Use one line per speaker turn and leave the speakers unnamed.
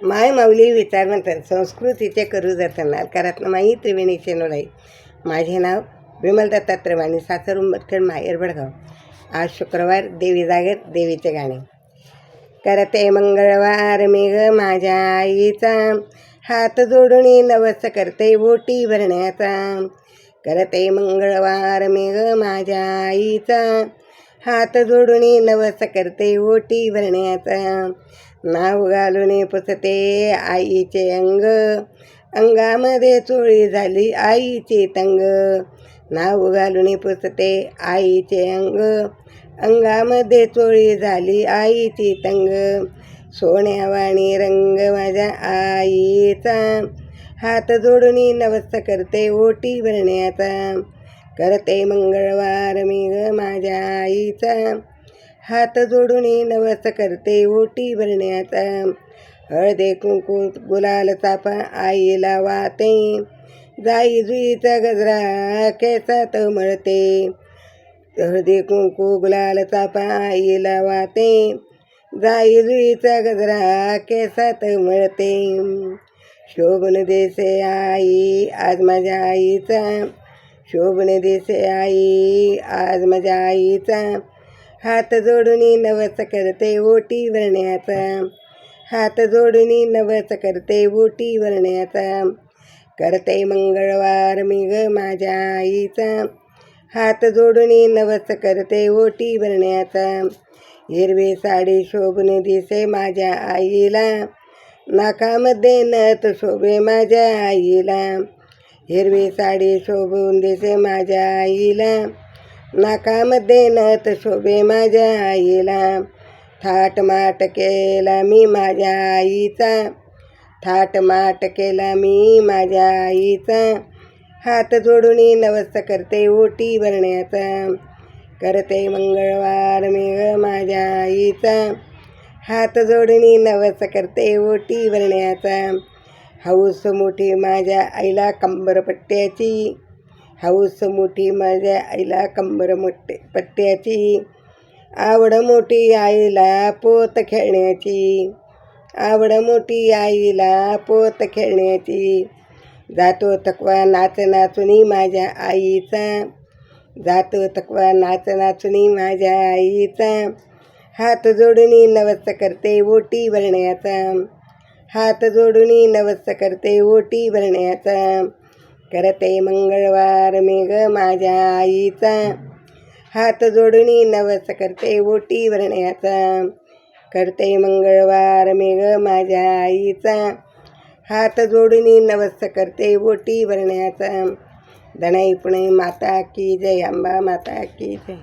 माय माऊली विचार म्हणतात संस्कृतीचे करू जतनार कारण माई त्रिवेणी चेनोलाई माझे नाव विमल दत्तात्रवाणी सासर उंबरखेड माहेर बडगाव. आज शुक्रवार देवी जागर देवीचे गाणे. करते मंगळवार मेघ माझ्या आईचा हात जोडून नवस करते ओटी भरण्याचा. करते मंगळवार मेघ माझ्या आईचा हात जोडून नवस करते ओटी भरण्याचा. नाव घालून पुसते आईचे अंग. अंगामध्ये चोळी झाली आईचे तंग. नाव घालून पुसते आईचे अंग. अंगामध्ये चोळी झाली आईची तंग. सोन्यावाणी रंग माझ्या आईचा. हात जोडून नवस्त करते ओटी भरण्याचा. करते मंगळवार मी ग माझ्या आईचा. हात जोडून नवस करते ओटी भरण्याचा हळदे कुंकू गुलाल चापा आईला वाते जाई जुईचा गजरा केसात मळते. हळदी कुंकू गुलाल चापा आईला वाते जाई जुईचा गजरा केसात मळते. शोभन देसे आई आज माझ्या आईचा. शोभन देसे आई आज माझ्या आईचा. हात जोडून नवस करते ओटी भरण्याचा हात जोडून नवस करते ओटी भरण्याचा करते मंगळवार मी ग माझ्या आईचा. हात जोडूनी नवस करते ओटी भरण्याचा हिरवी साडी शोभून दिसे माझ्या आईला. नाकामध्ये नथ शोभे माझ्या आईला. हिरवी साडी शोभून दिसे माझ्या आईला. नाकामध्ये नथ शोभे माझ्या आईला. थाट माट केला मी माझ्या आईचा. थाट माट केला मी माझ्या आईचा. हात जोडून नवस करते ओटी भरण्याचा. करते मंगळवार मी ग माझ्या आईचा. हात जोडून नवस करते ओटी भरण्याचा. हौस मोठी माझ्या आईला कंबर हाऊस मोठी माझ्या आईला कंबर मोठे. पट्ट्याची आवड मोठी आईला पोत खेळण्याची. आवड मोठी आईला पोत खेळण्याची. जातो तकवा नाच नाचुनी माझ्या आईचा. जातो तकवा नाच नाचुनी माझ्या आईचा. हात जोडुनी नवस करते ओटी भरण्याचा. हात जोडुनी नवस करते ओटी भरण्याचा. करते मंगळवार मी ग माझ्या आईचा. हात जोडणी नवस करते ओटी भरण्याचा. करते मंगळवार मी ग माझ्या आईचा. हात जोडणी नवस करते ओटी भरण्याचा. दणाई पुणे माता की जय अंबा माता की जय.